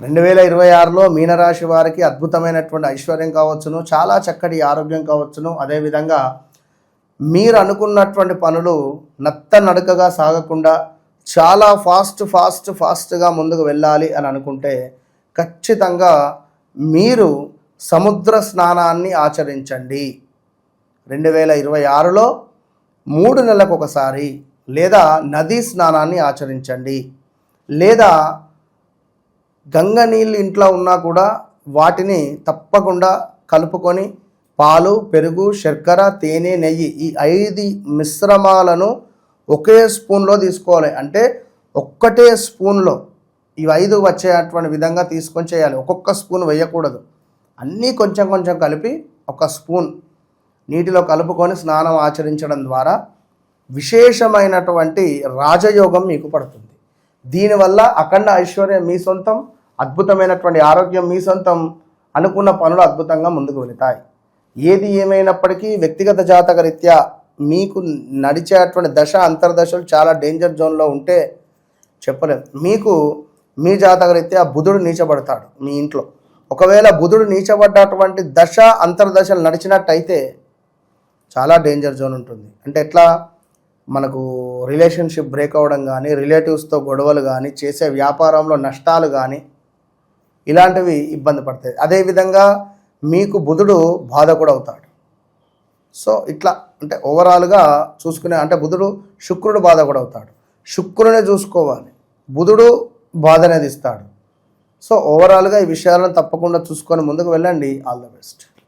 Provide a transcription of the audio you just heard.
రెండు వేల ఇరవై ఆరులో మీనరాశి వారికి అద్భుతమైనటువంటి ఐశ్వర్యం కావచ్చును చాలా చక్కటి ఆరోగ్యం కావచ్చును. అదేవిధంగా మీరు అనుకున్నటువంటి పనులు నత్త నడకగా సాగకుండా చాలా ఫాస్ట్ ఫాస్ట్ ఫాస్ట్గా ముందుకు వెళ్ళాలి అని అనుకుంటే ఖచ్చితంగా మీరు సముద్ర స్నానాన్ని ఆచరించండి. రెండు వేల ఇరవై ఆరులో మూడు నెలలకు ఒకసారి లేదా నదీ స్నానాన్ని ఆచరించండి. లేదా గంగ నీళ్ళు ఇంట్లో ఉన్నా కూడా వాటిని తప్పకుండా కలుపుకొని పాలు పెరుగు శర్కర తేనె నెయ్యి ఈ ఐదు మిశ్రమాలను ఒకే స్పూన్లో తీసుకోవాలి. అంటే ఒక్కటే స్పూన్లో ఇవి ఐదు వచ్చేటువంటి విధంగా తీసుకొని చేయాలి. ఒక్కొక్క స్పూన్ వేయకూడదు. అన్నీ కొంచెం కొంచెం కలిపి ఒక స్పూన్ నీటిలో కలుపుకొని స్నానం ఆచరించడం ద్వారా విశేషమైనటువంటి రాజయోగం మీకు పడుతుంది. దీనివల్ల అఖండ ఐశ్వర్యం మీ సొంతం. అద్భుతమైనటువంటి ఆరోగ్యం మీ సొంతం అనుకున్న పనులు అద్భుతంగా ముందుకు వెళతాయి. ఏది ఏమైనప్పటికీ వ్యక్తిగత జాతక రీత్యా మీకు నడిచేటువంటి దశ అంతర్దశలు చాలా డేంజర్ జోన్లో ఉంటే చెప్పలేదు మీకు మీ జాతక రీత్యా బుధుడు నీచబడతాడు మీ ఇంట్లో. ఒకవేళ బుధుడు నీచబడ్డటువంటి దశ అంతర్దశలు నడిచినట్టయితే చాలా డేంజర్ జోన్ ఉంటుంది. అంటే ఎట్లా? మనకు రిలేషన్షిప్ బ్రేక్ అవ్వడం కానీ రిలేటివ్స్తో గొడవలు కానీ చేసే వ్యాపారంలో నష్టాలు కానీ ఇలాంటివి ఇబ్బంది పడతాయి. అదేవిధంగా మీకు బుధుడు బాధ కూడా అవుతాడు. సో ఇట్లా అంటే ఓవరాల్గా చూసుకునే అంటే బుధుడు శుక్రుడు బాధ కూడా అవుతాడు. శుక్రునే చూసుకోవాలి. బుధుడు బాధ అనేది ఇస్తాడు సో ఓవరాల్గా ఈ విషయాలను తప్పకుండా చూసుకొని ముందుకు వెళ్ళండి. All the best